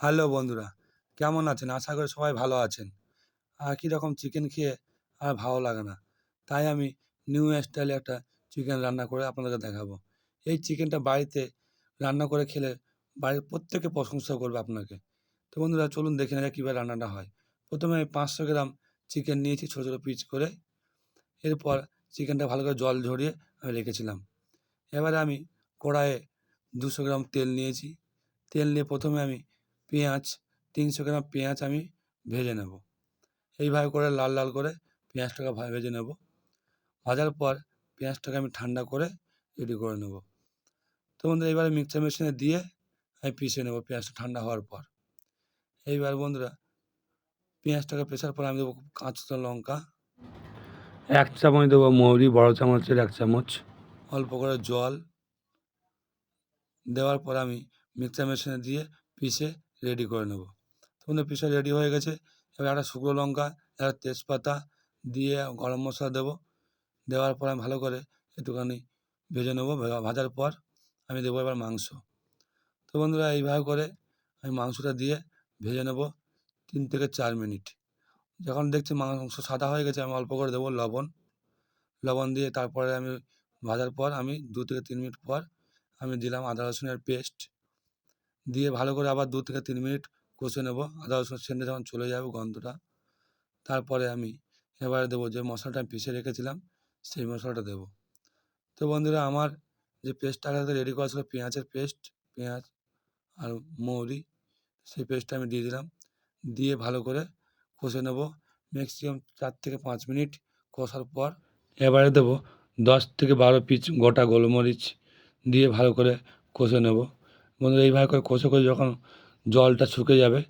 Hello বন্ধুরা, কেমন আছেন? আশা করি সবাই ভালো আছেন। আর কীরকম চিকেন খেয়ে আর ভালো লাগে না। তাই আমি নিউ স্টাইলে একটা চিকেন রান্না করে আপনাদেরকে দেখাবো। এই চিকেনটা বাড়িতে রান্না করে খেলে বাড়ির প্রত্যেকে প্রশংসা করবে আপনাকে। তো বন্ধুরা, চলুন দেখে নেওয়া কীভাবে রান্নাটা হয়। প্রথমে আমি পাঁচশো গ্রাম চিকেন নিয়েছি ছোটো ছোটো পিচ করে। এরপর চিকেনটা ভালো করে জল ঝরিয়ে আমি রেখেছিলাম। এবারে আমি কড়াইয়ে দুশো গ্রাম তেল নিয়েছি। তেল নিয়ে প্রথমে আমি পেঁয়াজ, তিনশো গ্রাম পেঁয়াজ আমি ভেজে নেব। এইভাবে করে লাল লাল করে পেঁয়াজটাকে ভেজে নেব। ভাজার পর পেঁয়াজটাকে আমি ঠান্ডা করে রেডি করে নেব। তো বন্ধুরা এবারে মিক্সচার মেশিনে দিয়ে আমি পিষে নেব পেঁয়াজটা ঠান্ডা হওয়ার পর। এইবার বন্ধুরা, পেঁয়াজটাকে পেশার পর আমি দেবো কাঁচা লঙ্কা। এক চামচ দেবো মৌরি, বড় চামচের এক চামচ। অল্প করে জল। দেওয়ার পর আমি মিক্সচার মেশিনে দিয়ে পিষে রেডি করে নেব। তখন পিষে রেডি হয়ে গেছে। এবার একটা শুকনো লঙ্কা, একটা তেজপাতা দিয়ে গরম মশলা দেবো। দেওয়ার পর আমি ভালো করে একটুখানি ভেজে নেব। ভাজার পর আমি দেবো এবার মাংস। তো বন্ধুরা, এইভাবে করে আমি মাংসটা দিয়ে ভেজে নেব তিন থেকে চার মিনিট। যখন দেখছি মাংস সাদা হয়ে গেছে, আমি অল্প করে দেবো লবণ। লবণ দিয়ে তারপরে আমি ভাজার পর আমি দু থেকে তিন মিনিট পর আমি দিলাম আদা রসুনের পেস্ট দিয়ে ভালো করে আবার দু থেকে তিন মিনিট কষে নেব। আদা, রসুন সেন্টে যখন চলে যাবে গন্ধটা, তারপরে আমি এবারে দেবো যে মশলাটা আমি পিষে রেখেছিলাম, সেই মশলাটা দেবো। তো বন্ধুরা, আমার যে পেস্টটা আগে রেডি করা ছিল, পেঁয়াজের পেস্ট পেঁয়াজ আর মৌরি, সেই পেস্টটা আমি দিয়ে দিলাম। দিয়ে ভালো করে কষে নেব। ম্যাক্সিমাম চার থেকে পাঁচ মিনিট কষার পর এবারে দেবো দশ থেকে বারো পিস গোটা গোলমরিচ দিয়ে ভালো করে কষে নেব। বন্ধুরা, এইভাবে করে কষে কষে যখন জলটা শুকে যাবে,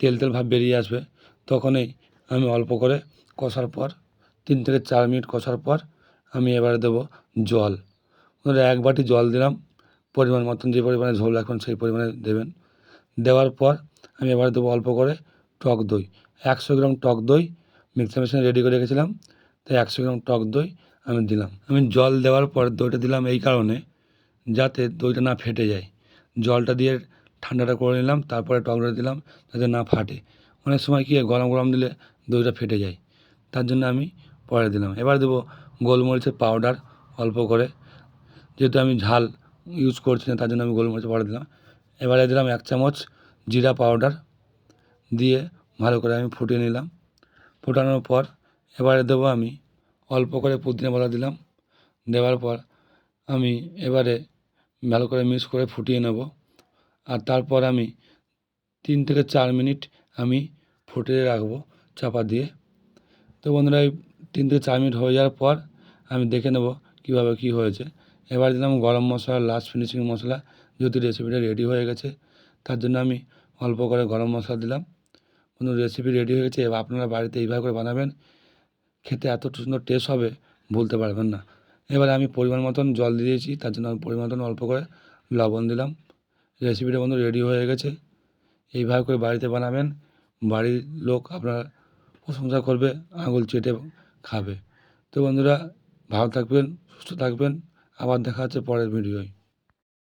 তেল তেল ভাব বেরিয়ে আসবে, তখনই আমি অল্প করে কষার পর, তিন থেকে চার মিনিট কষার পর আমি এবারে দেবো জল। বন্ধুরা, এক বাটি জল দিলাম, পরিমাণ মতন যে পরিমাণে ঝোল রাখবেন সেই পরিমাণে দেবেন। দেওয়ার পর আমি এবারে দেবো অল্প করে টক দই। একশো গ্রাম টক দই মিক্সার মেশিনে রেডি করে রেখেছিলাম, তাই একশো গ্রাম টক দই আমি দিলাম। আমি জল দেওয়ার পর দইটা দিলাম এই কারণে, যাতে দইটা না ফেটে যায়। জলটা দিয়ে ঠান্ডাটা করে নিলাম, তারপরে টক দই দিলাম, যাতে না ফাটে। অনেক সময় কী গরম গরম দিলে দইটা ফেটে যায়। তার জন্য আমি পরে দিলাম। এবার দেবো গোলমরিচের পাউডার অল্প করে। যেহেতু আমি ঝাল ইউজ করছি না, তার জন্য আমি গোলমরিচের পাউডার দিলাম। এবারে দিলাম এক চামচ জিরা পাউডার দিয়ে ভালো করে আমি ফুটিয়ে নিলাম। ফোটানোর পর এবারে দেবো আমি অল্প করে পুদিনা পাতা দিলাম। দেওয়ার পর আমি এবারে ভালো করে মিক্স করে ফুটিয়ে নেব। আর তারপর আমি তিন থেকে চার মিনিট আমি ফুটিয়ে রাখব চাপা দিয়ে। তো বন্ধুরা তিন থেকে চার মিনিট হয়ে যাওয়ার পর আমি দেখে নেব কীভাবে কী হয়েছে। এবার দিলাম গরম মশলা লাস্ট ফিনিশিং মশলা। যেহেতু রেসিপিটা রেডি হয়ে গেছে, তার জন্য আমি অল্প করে গরম মশলা দিলাম। বন্ধু রেসিপি রেডি হয়ে গেছে, এবার আপনারা বাড়িতে এইভাবে করে বানাবেন, খেতে এত সুন্দর টেস্ট হবে বলতে পারবেন না। এবারে আমি পরিমাণ মতন জল দিয়েছি, তার জন্য আমি পরিমাণ মতন অল্প করে লবণ দিলাম। রেসিপিটা বন্ধু রেডি হয়ে গেছে। এইভাবে করে বাড়িতে বানাবেন। বাড়ির লোক আপনার প্রশংসা করবে, আঙুল চেটে খাবে। তো বন্ধুরা, ভালো থাকবেন, সুস্থ থাকবেন। আবার দেখা হচ্ছে পরের ভিডিওয়